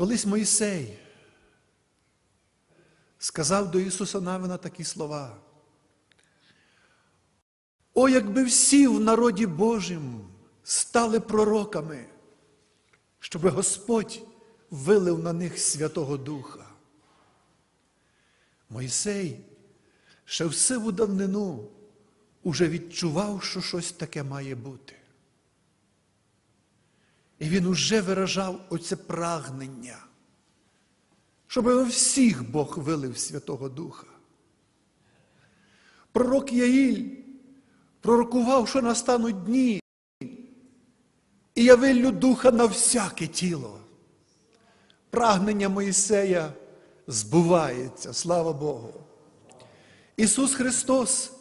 Колись Моїсей сказав до Ісуса Навина такі слова. О, якби всі в народі Божим стали пророками, щоб Господь вилив на них Святого Духа. Мойсей ще в сиву давнину уже відчував, що щось таке має бути. І він уже виражав оце прагнення, щоб всіх Бог вилив Святого Духа. Пророк Яїль пророкував, що настануть дні, і я виллю духа на всяке тіло. Прагнення Моїсея збувається, слава Богу. Ісус Христос,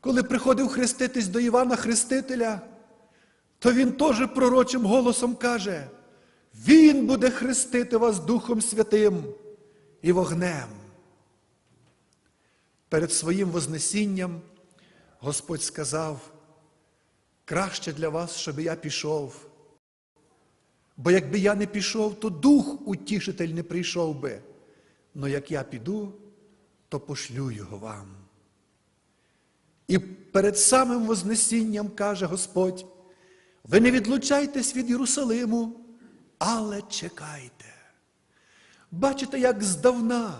коли приходив хреститись до Івана Хрестителя, то Він теж пророчим голосом каже, Він буде хрестити вас Духом Святим і вогнем. Перед своїм Вознесінням Господь сказав, краще для вас, щоб я пішов. Бо якби я не пішов, то дух утішитель не прийшов би. Но як я піду, то пошлю його вам. І перед самим Вознесінням каже Господь, ви не відлучайтесь від Єрусалиму, але чекайте. Бачите, як здавна,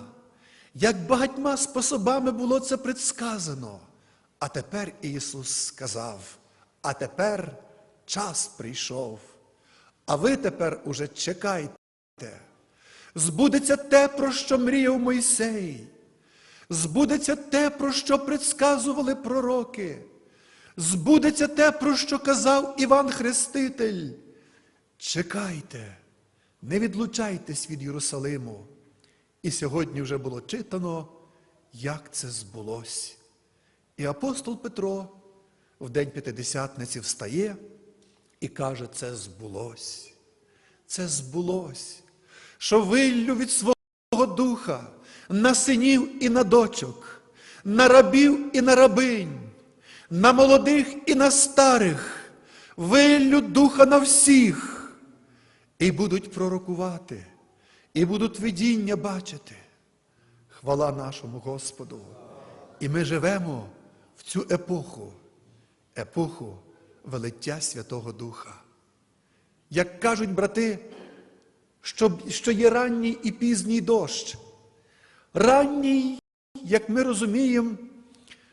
як багатьма способами було це предсказано. А тепер Ісус сказав, а тепер час прийшов. А ви тепер уже чекайте. Збудеться те, про що мріяв Мойсей. Збудеться те, про що предсказували пророки. Збудеться те, про що казав Іван Хреститель. Чекайте, не відлучайтесь від Єрусалиму. І сьогодні вже було читано, як це збулось. І апостол Петро в день П'ятидесятниці встає і каже, це збулось. Це збулось, що виллю від свого духа на синів і на дочок, на рабів і на рабинь, на молодих і на старих, виллю духа на всіх, і будуть пророкувати, і будуть видіння бачити. Хвала нашому Господу. І ми живемо в цю епоху, епоху велиття Святого Духа. Як кажуть брати, що, що є ранній і пізній дощ. Ранній, як ми розуміємо,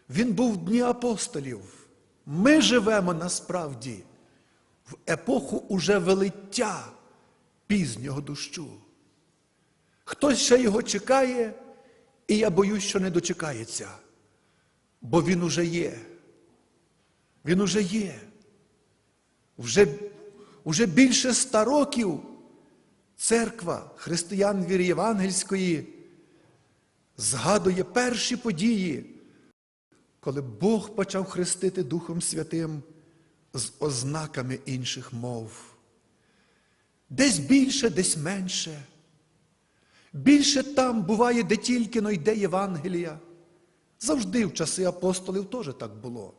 він був в дні апостолів. Ми живемо насправді в епоху уже велиття пізнього дощу. Хтось ще його чекає, і я боюсь, що не дочекається, бо він уже є. Він уже є. Вже, вже більше ста років церква християн віри Євангельської згадує перші події, коли Бог почав хрестити Духом Святим з ознаками інших мов. Десь більше, десь менше. Більше там буває, де тільки но йде Євангелія. Завжди в часи апостолів теж так було.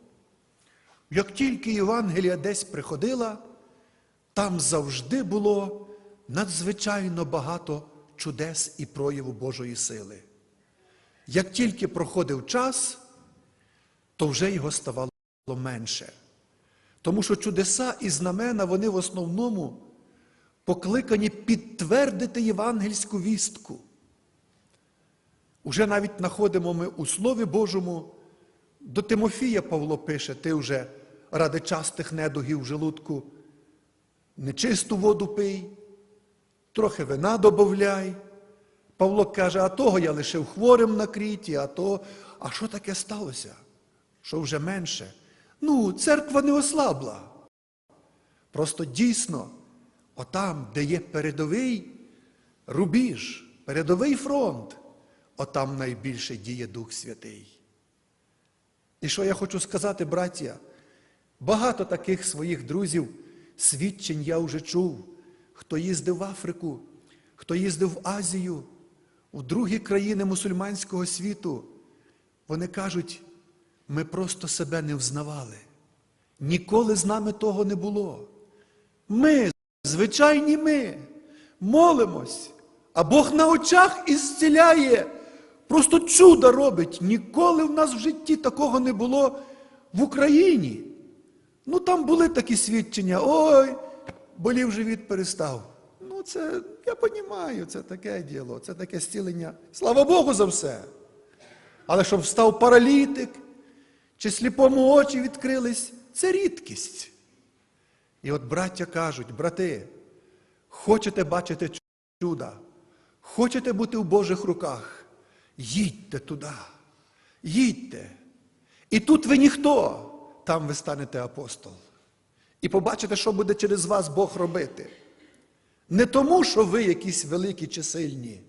Як тільки Євангелія десь приходила, там завжди було надзвичайно багато чудес і прояву Божої сили. Як тільки проходив час, то вже його ставало менше. Тому що чудеса і знамена, вони в основному покликані підтвердити євангельську вістку. Уже навіть знаходимо ми у Слові Божому, до Тимофія Павло пише, ти вже ради частих недугів в желудку нечисту воду пий, трохи вина добавляй. Павло каже, а того я лишив хворим на кріті, а то, а що таке сталося? Що вже менше? Ну, церква не ослабла. Просто дійсно, отам, де є передовий рубіж, передовий фронт, отам найбільше діє Дух Святий. І що я хочу сказати, браття, багато таких своїх друзів, свідчень я вже чув, хто їздив в Африку, хто їздив в Азію, в другі країни мусульманського світу. Вони кажуть, ми просто себе не взнавали. Ніколи з нами того не було. Ми, звичайні ми, молимось, а Бог на очах ісціляє, просто чудо робить. Ніколи в нас в житті такого не було в Україні. Ну там були такі свідчення. Ой, болів живіт перестав. Ну, це, я розумію, це таке діло, це таке зцілення. Слава Богу за все. Але щоб встав паралітик, чи сліпому очі відкрились, це рідкість. І от браття кажуть, брати, хочете бачити чуда, хочете бути в Божих руках, їдьте туди, їдьте. І тут ви ніхто, там ви станете апостол. І побачите, що буде через вас Бог робити. Не тому, що ви якісь великі чи сильні,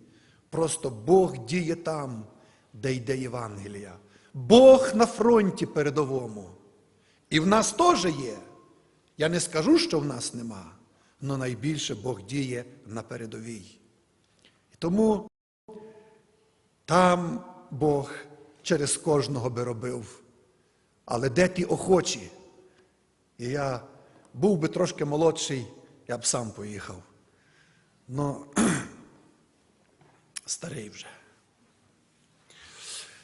просто Бог діє там, де йде Євангелія. Бог на фронті передовому. І в нас теж є. Я не скажу, що в нас нема, але найбільше Бог діє на передовій. І тому там Бог через кожного би робив. Але де ті охочі? І я був би трошки молодший, я б сам поїхав. Ну, старий вже.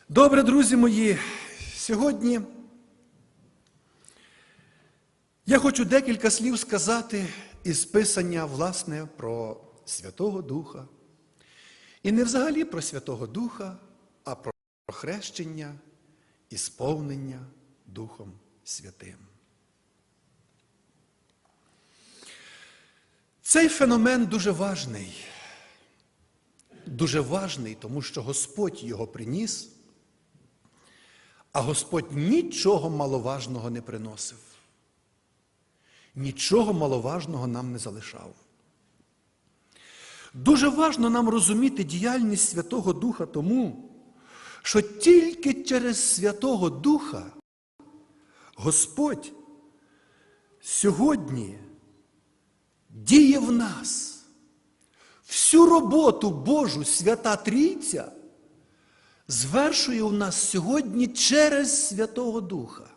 Добре, друзі мої, сьогодні я хочу декілька слів сказати із писання, власне, про Святого Духа. І не взагалі про Святого Духа, а про хрещення і сповнення Духом Святим. Цей феномен дуже важний. Дуже важний, тому що Господь його приніс, а Господь нічого маловажного не приносив. Нічого маловажного нам не залишав. Дуже важно нам розуміти діяльність Святого Духа тому, що тільки через Святого Духа Господь сьогодні діє в нас. Всю роботу Божу Свята Трійця звершує у нас сьогодні через Святого Духа.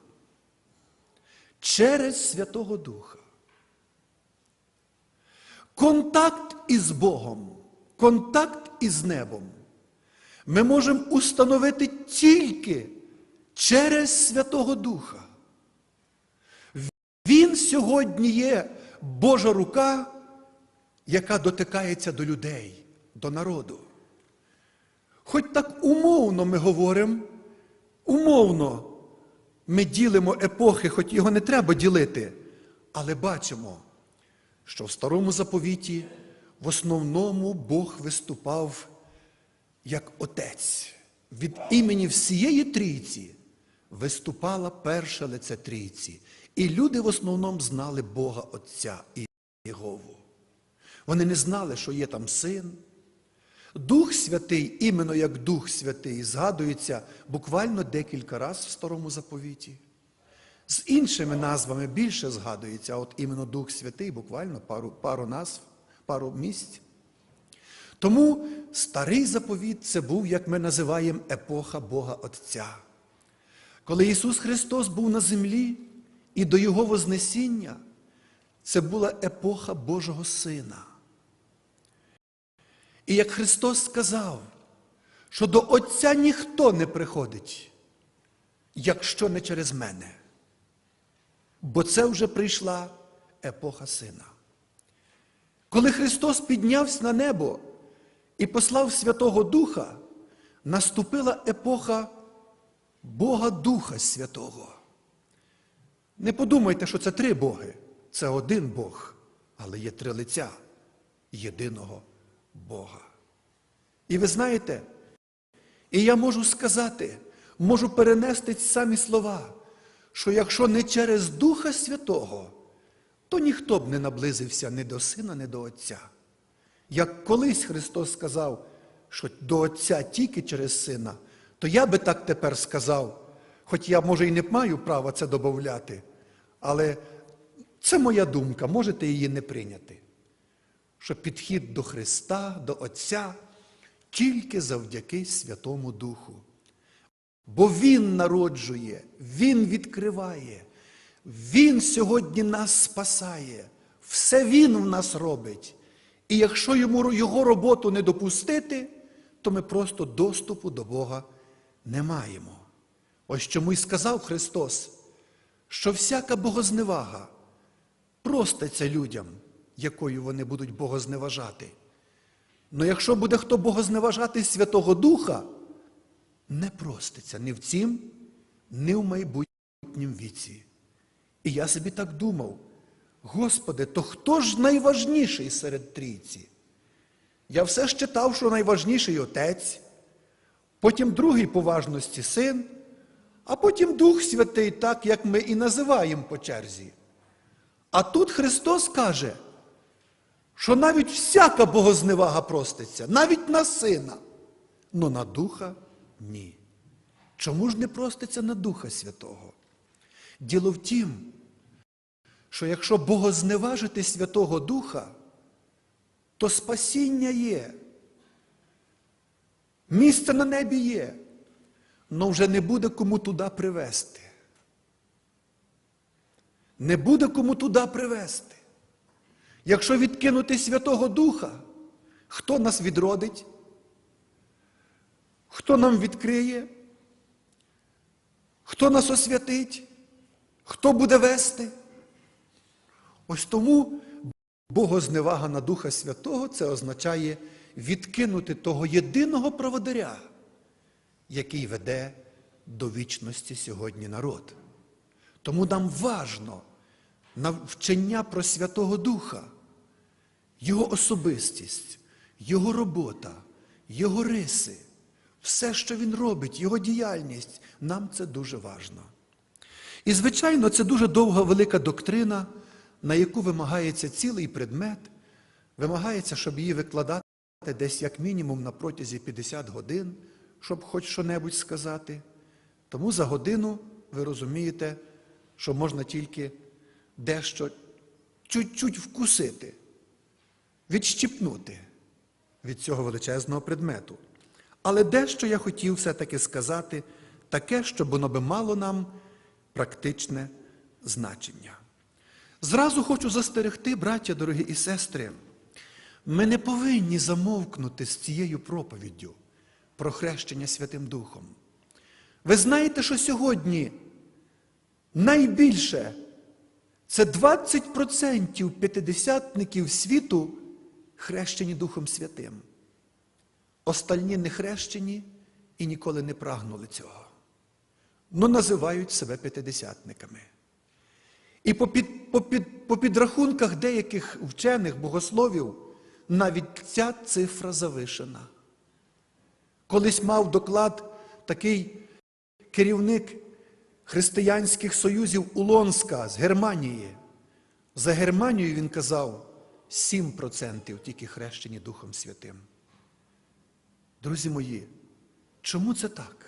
Через Святого Духа. Контакт із Богом, контакт із небом ми можемо установити тільки через Святого Духа. Він сьогодні є Божа рука, яка дотикається до людей, до народу. Хоч так умовно ми говоримо, умовно ми ділимо епохи, хоч його не треба ділити, але бачимо, що в старому заповіті в основному Бог виступав як Отець. Від імені всієї трійці виступала перше лице трійці. І люди в основному знали Бога Отця і Єгову. Вони не знали, що є там син. Дух Святий, іменно як Дух Святий, згадується буквально декілька разів в старому заповіті. З іншими назвами більше згадується, от іменно Дух Святий, буквально пару, пару назв, пару місць. Тому старий заповіт це був, як ми називаємо, епоха Бога Отця. Коли Ісус Христос був на землі і до Його Вознесіння, це була епоха Божого Сина. І як Христос сказав, що до Отця ніхто не приходить, якщо не через мене. Бо це вже прийшла епоха Сина. Коли Христос піднявся на небо і послав Святого Духа, наступила епоха Бога Духа Святого. Не подумайте, що це три Боги. Це один Бог, але є три лиця єдиного Бога. І ви знаєте, і я можу сказати, можу перенести ці самі слова, що якщо не через Духа Святого, то ніхто б не наблизився ні до Сина, ні до Отця. Як колись Христос сказав, що до Отця тільки через Сина, то я би так тепер сказав, хоч я, може, і не маю права це додати, але це моя думка, можете її не прийняти. Що підхід до Христа, до Отця тільки завдяки Святому Духу. Бо Він народжує, Він відкриває, Він сьогодні нас спасає, все Він в нас робить. І якщо йому його роботу не допустити, то ми просто доступу до Бога не маємо. Ось чому й сказав Христос, що всяка богозневага проститься людям, якою вони будуть богозневажати. Но якщо буде хто богозневажати Святого Духа, не проститься ні в цім, ні в майбутнім віці. І я собі так думав, Господи, то хто ж найважніший серед трійці? Я все ж читав, що найважніший отець, потім другий по важності син, а потім Дух Святий, так як ми і називаємо по черзі. А тут Христос каже, що навіть всяка богозневага проститься, навіть на сина, но на духа ні. Чому ж не проститься на Духа Святого? Діло в тім, що якщо богозневажити Святого Духа, то спасіння є. Місце на небі є, але вже не буде кому туди привести. Не буде кому туди привести. Якщо відкинути Святого Духа, хто нас відродить? Хто нам відкриє? Хто нас освятить? Хто буде вести? Ось тому богозневага на Духа Святого це означає відкинути того єдиного проводаря, який веде до вічності сьогодні народ. Тому нам важно навчання про Святого Духа, Його особистість, Його робота, Його риси, все, що Він робить, Його діяльність, нам це дуже важно. І, звичайно, це дуже довга велика доктрина, на яку вимагається цілий предмет, вимагається, щоб її викладати десь як мінімум на протязі 50 годин, щоб хоч що-небудь сказати. Тому за годину ви розумієте, що можна тільки дещо чуть-чуть вкусити, відщипнути від цього величезного предмету. Але дещо я хотів все-таки сказати, таке, щоб воно би мало нам практичне значення. Зразу хочу застерегти, браття дорогі і сестри, ми не повинні замовкнути з цією проповіддю про хрещення Святим Духом. Ви знаєте, що сьогодні найбільше це 20% п'ятидесятників світу хрещені Духом Святим. Остальні не хрещені і ніколи не прагнули цього. Ну називають себе п'ятидесятниками. І по, під, по, під, по підрахунках деяких вчених богословів навіть ця цифра завишена. Колись мав доклад такий керівник християнських союзів Улонська з Германії. За Германію він казав 7% тільки хрещені Духом Святим. Друзі мої, чому це так?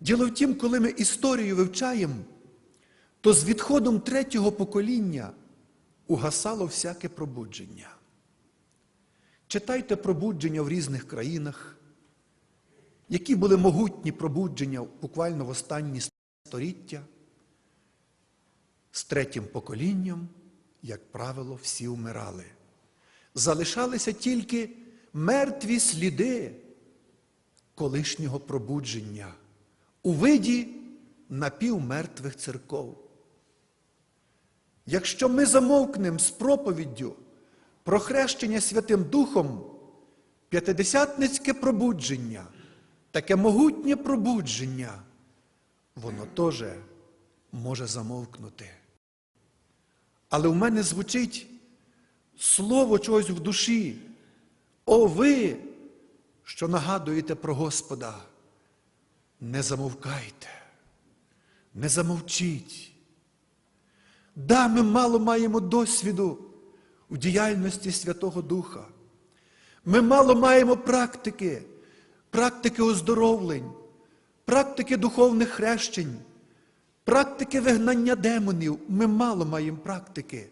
Діло в тім, коли ми історію вивчаємо, то з відходом третього покоління угасало всяке пробудження. Читайте пробудження в різних країнах, які були могутні пробудження буквально в останні століття. З третім поколінням, як правило, всі вмирали. Залишалися тільки мертві сліди колишнього пробудження у виді напівмертвих церков. Якщо ми замовкнемо з проповіддю про хрещення Святим Духом, п'ятидесятницьке пробудження, таке могутнє пробудження, воно теж може замовкнути. Але в мене звучить слово чогось в душі. О ви, що нагадуєте про Господа, не замовкайте, не замовчіть. Да, ми мало маємо досвіду у діяльності Святого Духа. Ми мало маємо практики, практики оздоровлень, практики духовних хрещень, практики вигнання демонів. Ми мало маємо практики.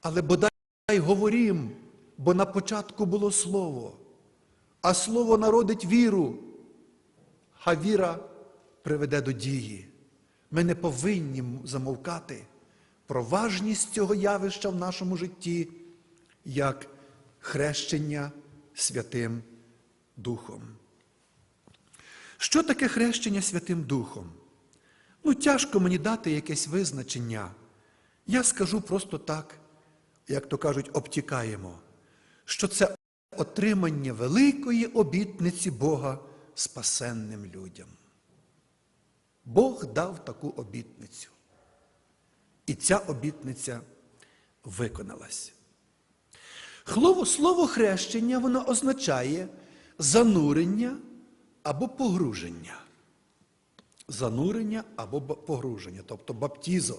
Але бодай говорім, бо на початку було слово, а слово народить віру, а віра приведе до дії. Ми не повинні замовкати про важність цього явища в нашому житті, як хрещення Святим Духом. Що таке хрещення Святим Духом? Ну, тяжко мені дати якесь визначення. Я скажу просто так, як то кажуть, обтікаємо, що це отримання великої обітниці Бога спасенним людям. Бог дав таку обітницю. І ця обітниця виконалась. Слово, хрещення воно означає занурення або погруження. Занурення або погруження, тобто баптізо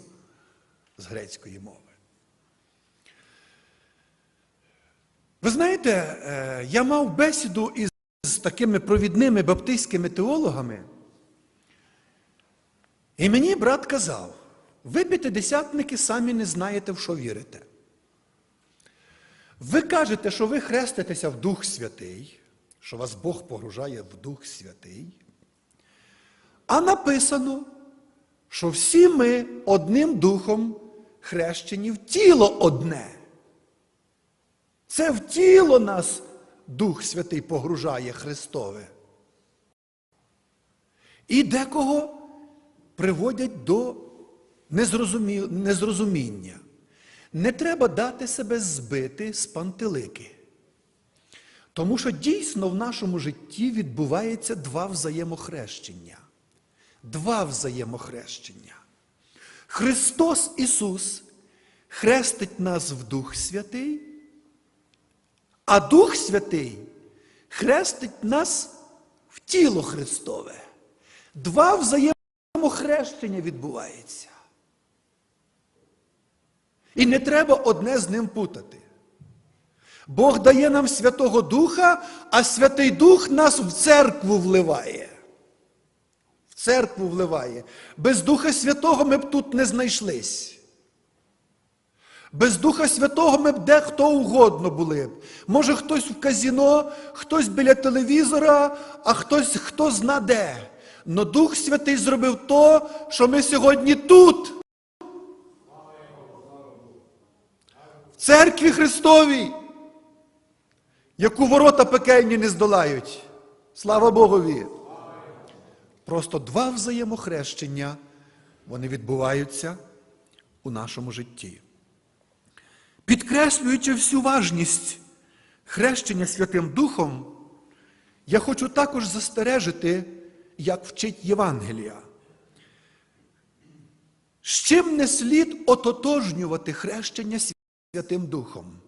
з грецької мови. Ви знаєте, е, я мав бесіду із такими провідними баптистськими теологами, і мені брат казав, ви п'ятидесятники самі не знаєте, в що вірите. Ви кажете, що ви хреститеся в Дух Святий, що вас Бог погружає в Дух Святий. А написано, що всі ми одним духом хрещені в тіло одне. Це в тіло нас Дух Святий погружає Христове. І декого приводять до незрозумі- незрозуміння. Не треба дати себе збити з пантелики. Тому що дійсно в нашому житті відбувається два взаємохрещення. Два взаємохрещення. Христос Ісус хрестить нас в Дух Святий, а Дух Святий хрестить нас в тіло Христове. Два взаємохрещення відбувається. І не треба одне з ним путати. Бог дає нам Святого Духа, а Святий Дух нас в церкву вливає. В церкву вливає. Без Духа Святого ми б тут не знайшлись. Без Духа Святого ми б де хто угодно були б. Може, хтось в казіно, хтось біля телевізора, а хтось хто зна де. Но Дух Святий зробив то, що ми сьогодні тут. В церкві Христовій, яку ворота пекельні не здолають. Слава Богові! Просто два взаємохрещення, вони відбуваються у нашому житті. Підкреслюючи всю важність хрещення Святим Духом, я хочу також застережити, як вчить Євангелія. З чим не слід ототожнювати хрещення Святим Духом?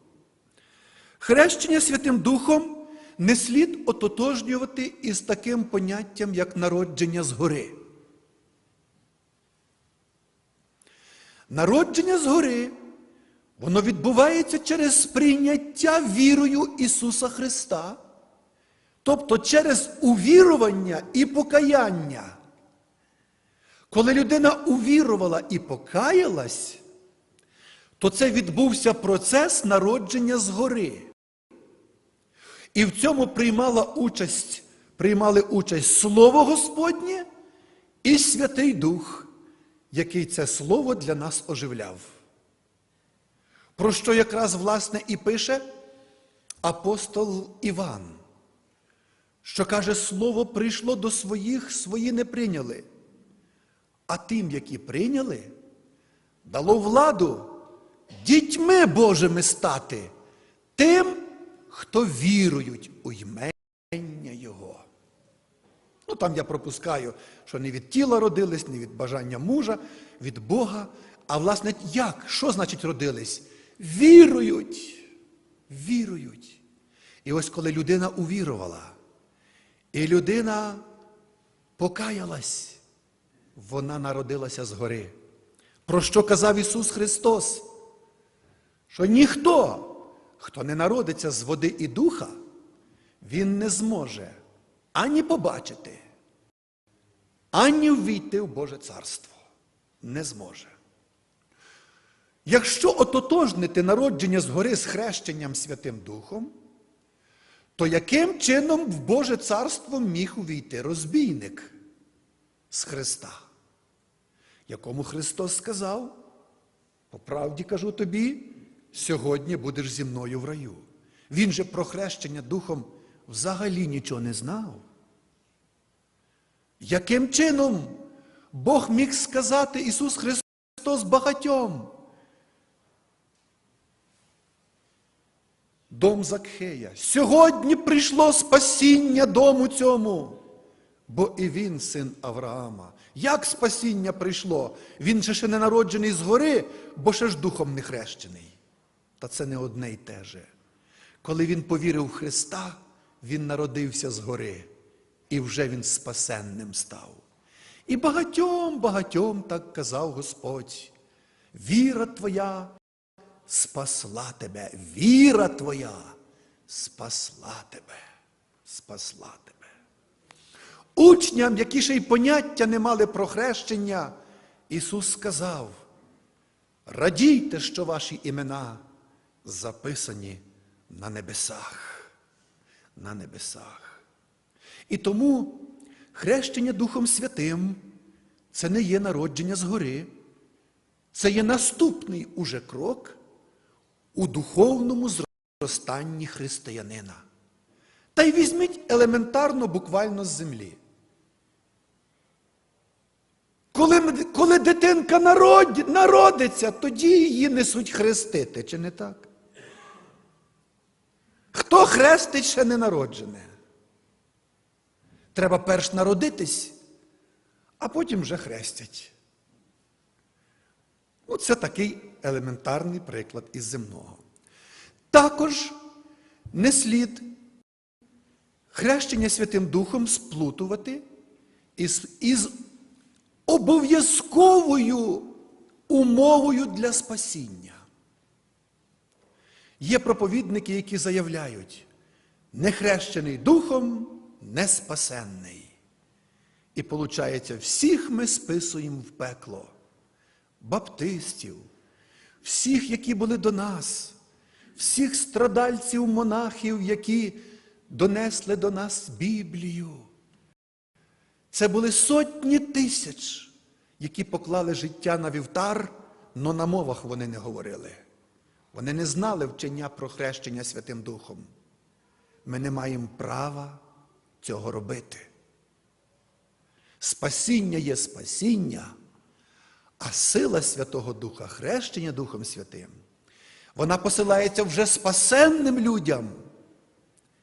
Хрещення Святим Духом не слід ототожнювати із таким поняттям, як народження згори. Народження згори, воно відбувається через сприйняття вірою Ісуса Христа, тобто через увірування і покаяння. Коли людина увірувала і покаялась, то це відбувся процес народження згори. І в цьому приймала участь, приймали участь Слово Господнє і Святий Дух, який це Слово для нас оживляв. Про що якраз, власне, і пише апостол Іван, що каже, Слово прийшло до своїх, свої не прийняли. А тим, які прийняли, дало владу дітьми Божими стати, тим, хто вірують у ймення Його. Ну, там я пропускаю, що не від тіла родились, не від бажання мужа, від Бога. А власне, як? Що значить родились? Вірують. Вірують. І ось коли людина увірувала, і людина покаялась, вона народилася згори. Про що казав Ісус Христос? Що ніхто, хто не народиться з води і духа, він не зможе ані побачити, ані ввійти в Боже Царство. Не зможе. Якщо ототожнити народження згори з хрещенням Святим Духом, то яким чином в Боже Царство міг увійти розбійник з Христа, якому Христос сказав, по правді кажу тобі, сьогодні будеш зі мною в раю. Він же про хрещення духом взагалі нічого не знав. Яким чином Бог міг сказати Ісус Христос багатьом? Дом Закхея. Сьогодні прийшло спасіння дому цьому, бо і він син Авраама. Як спасіння прийшло? Він же ще не народжений згори, бо ще ж духом не хрещений. Та це не одне й те же. Коли він повірив в Христа, він народився згори, і вже він спасенним став. І багатьом, багатьом так казав Господь. Віра твоя спасла тебе. Віра твоя спасла тебе. Спасла тебе. Учням, які ще й поняття не мали про хрещення, Ісус сказав: радійте, що ваші імена записані на небесах. На небесах. І тому хрещення Духом Святим це не є народження згори, це є наступний уже крок у духовному зростанні християнина. Та й візьміть елементарно буквально з землі. Коли, коли дитинка народ, народиться, тоді її несуть хрестити, чи не так? Хто хрестить ще не народжене? Треба перш народитись, а потім вже хрестять. Ну, це такий елементарний приклад із земного. Також не слід хрещення Святим Духом сплутувати із, із обов'язковою умовою для спасіння. Є проповідники, які заявляють, нехрещений духом, не спасенний. І виходить, всіх ми списуємо в пекло. Баптистів, всіх, які були до нас, всіх страдальців, монахів, які донесли до нас Біблію. Це були сотні тисяч, які поклали життя на вівтар, але на мовах вони не говорили. Вони не знали вчення про хрещення Святим Духом. Ми не маємо права цього робити. Спасіння є спасіння, а сила Святого Духа, хрещення Духом Святим, вона посилається вже спасенним людям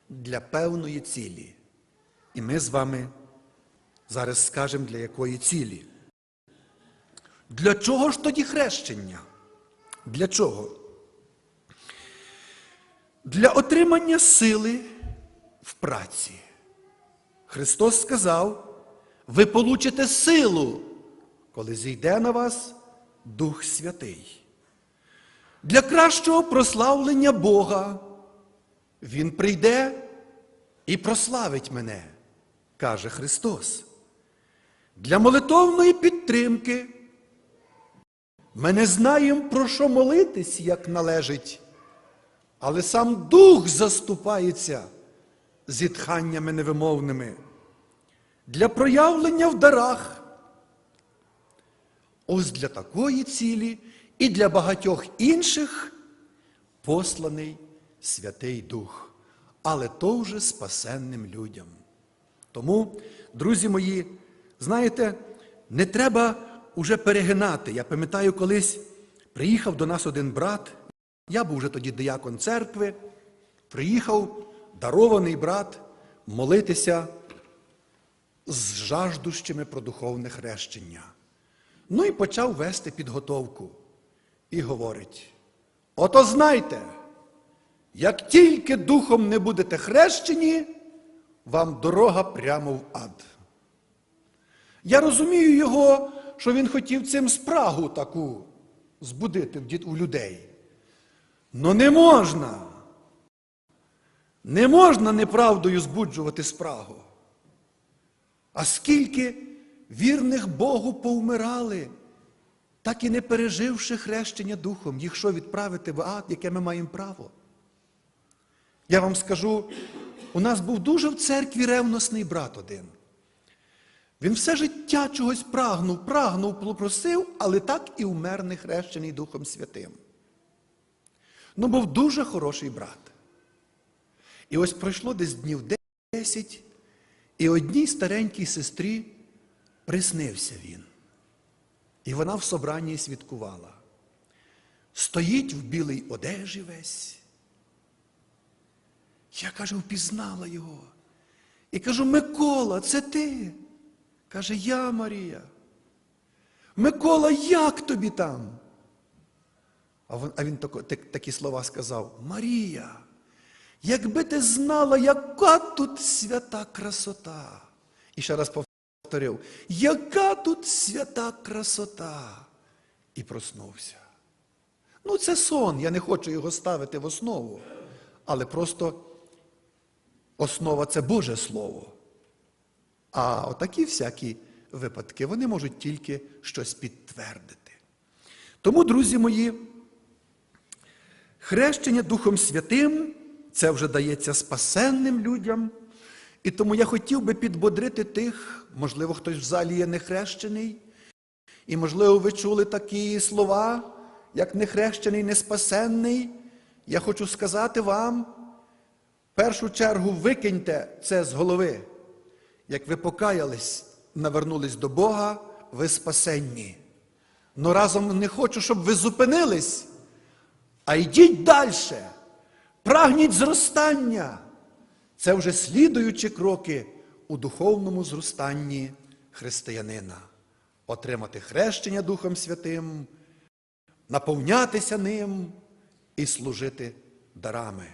для певної цілі. І ми з вами зараз скажемо, для якої цілі. Для чого ж тоді хрещення? Для чого? Для отримання сили в праці. Христос сказав, ви получите силу, коли зійде на вас Дух Святий. Для кращого прославлення Бога Він прийде і прославить мене, каже Христос. Для молитовної підтримки ми не знаємо, про що молитись, як належить, але сам Дух заступається зітханнями невимовними. Для проявлення в дарах. Ось для такої цілі і для багатьох інших посланий Святий Дух, але то вже спасенним людям. Тому, друзі мої, знаєте, не треба уже перегинати. Я пам'ятаю, колись приїхав до нас один брат, я був вже тоді диякон церкви, приїхав дарований брат молитися з жаждущими про духовне хрещення. Ну і почав вести підготовку. І говорить: ото знайте, як тільки духом не будете хрещені, вам дорога прямо в ад. Я розумію його, що він хотів цим спрагу таку збудити у людей. Но не можна. Не можна неправдою збуджувати спрагу. А скільки вірних Богу повмирали, так і не переживши хрещення Духом, їх що відправити в ад, яке ми маємо право? Я вам скажу, у нас був дуже в церкві ревносний брат один. Він все життя чогось прагнув, прагнув, просив, але так і умер не хрещений Духом Святим. Ну, був дуже хороший брат. І ось пройшло десь днів десять, і одній старенькій сестрі приснився він. І вона в собранні свідкувала. Стоїть в білій одежі весь. Я каже, впізнала його. І кажу, Микола, це ти? Каже, я Марія. Микола, як тобі там? А він, такі слова сказав: Марія, якби ти знала, яка тут свята красота. І ще раз повторив, яка тут свята красота. І проснувся. Ну, це сон, я не хочу його ставити в основу. Але просто основа це Боже Слово. А отакі всякі випадки, вони можуть тільки щось підтвердити. Тому, друзі мої, хрещення Духом Святим це вже дається спасенним людям. І тому я хотів би підбодрити тих, можливо, хтось в залі є нехрещений, і, можливо, ви чули такі слова, як нехрещений, неспасенний. Я хочу сказати вам, в першу чергу викиньте це з голови. Як ви покаялись, навернулись до Бога, ви спасенні. Но разом не хочу, щоб ви зупинились, а йдіть далі. Прагніть зростання. Це вже слідуючі кроки у духовному зростанні християнина. Отримати хрещення Духом Святим, наповнятися ним і служити дарами.